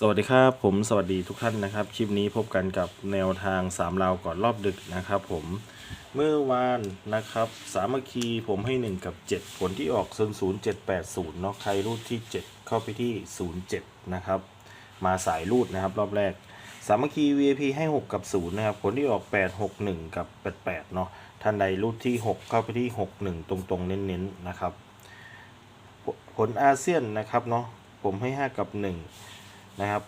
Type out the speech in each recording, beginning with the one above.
สวัสดีครับผมสวัสดีทุกท่านนะครับ คลิปนี้พบกันกับแนวทางสามราวก่อนรอบดึกนะครับผมเมื่อวานนะครับสามัคคีผมให้ 1 กับ 7 ผลที่ออก0 0 7 8 0เนาะใครรูดที่ 7 เข้าไปที่ 07 นะครับ มาสายรูดนะครับรอบแรก สามัคคี VIP ให้ 6 กับ 0 นะครับ ผลที่ออก 8 6 1 กับ 88 เนาะท่านใดรูดที่ 6 เข้าไปที่ 6 1 ตรงๆ เน้นๆนะครับ ผลอาเซียนนะครับเนาะผมให้ 5 กับ 1 นะครับ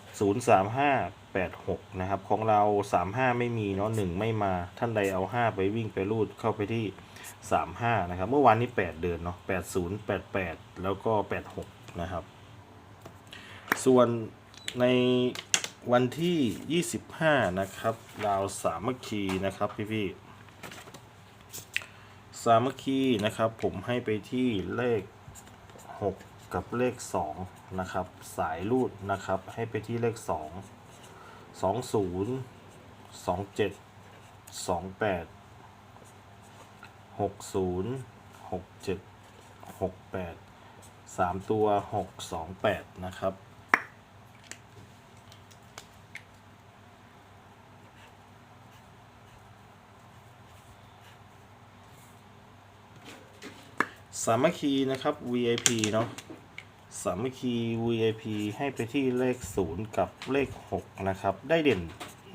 03586 นะครับ ของเรา 35 ไม่มีเนาะ1ไม่มา ท่านใดเอา 5 ไปวิ่งไปรูดเข้าไปที่ 35 นะครับ เมื่อวานนี้ 8 เดือนเนาะ 80 88 แล้วก็ 86 นะครับ ส่วนในวันที่ 25 นะครับ ดาวสามัคคีนะครับพี่ๆสามัคคีนะครับ ผมให้ไปที่เลข 6 กับเลข 2 นะครับ สายรูดนะครับ ให้ไปที่เลข 2 20 27 28 60 67 68 3 ตัว 628 นะครับสามัคคีนะครับ VIP เนาะ สามัคคี VIP ให้ไปที่เลข 0 กับเลข 6 นะครับ ได้เด่น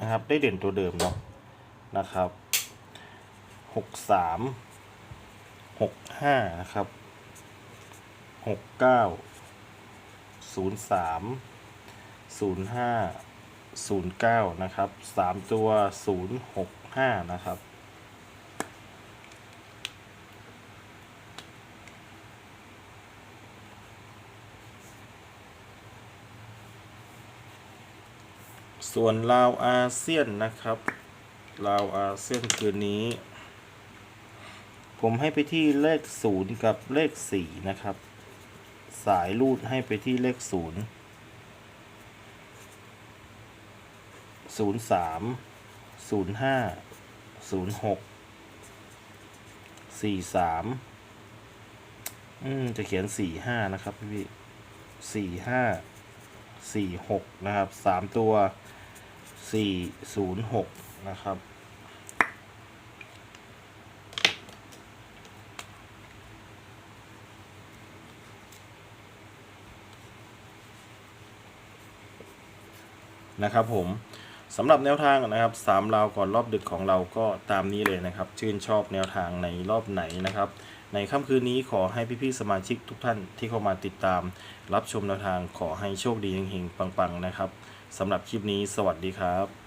นะครับ ได้เด่นตัวเดิมเนาะนะครับ 63 65 นะครับ 69 03 05 09 นะครับ 3 ตัว 065 นะครับ ส่วนลาวอาเซียนนะครับลาวอาเซียนคืนนี้ ผมให้ไปที่เลขศูนย์กับเลขสี่นะครับ สายรูดให้ไปที่เลขศูนย์ศูนย์สามศูนย์ห้าศูนย์หกสี่สามอืม จะเขียนสี่ห้านะครับพี่พี่สี่ห้าสี่หกนะครับสามตัว สี่ศูนย์หกนะครับ นะครับผมสำหรับแนวทางนะครับสามราวก่อนรอบดึกของเราก็ตามนี้เลยนะครับ ชื่นชอบแนวทางในรอบไหนนะครับ ในค่ำคืนนี้ขอให้พี่ๆสมาชิกทุกท่านที่เข้ามาติดตาม รับชมแนวทางขอให้โชคดีเฮงๆปังๆนะครับสำหรับคลิปนี้สวัสดีครับ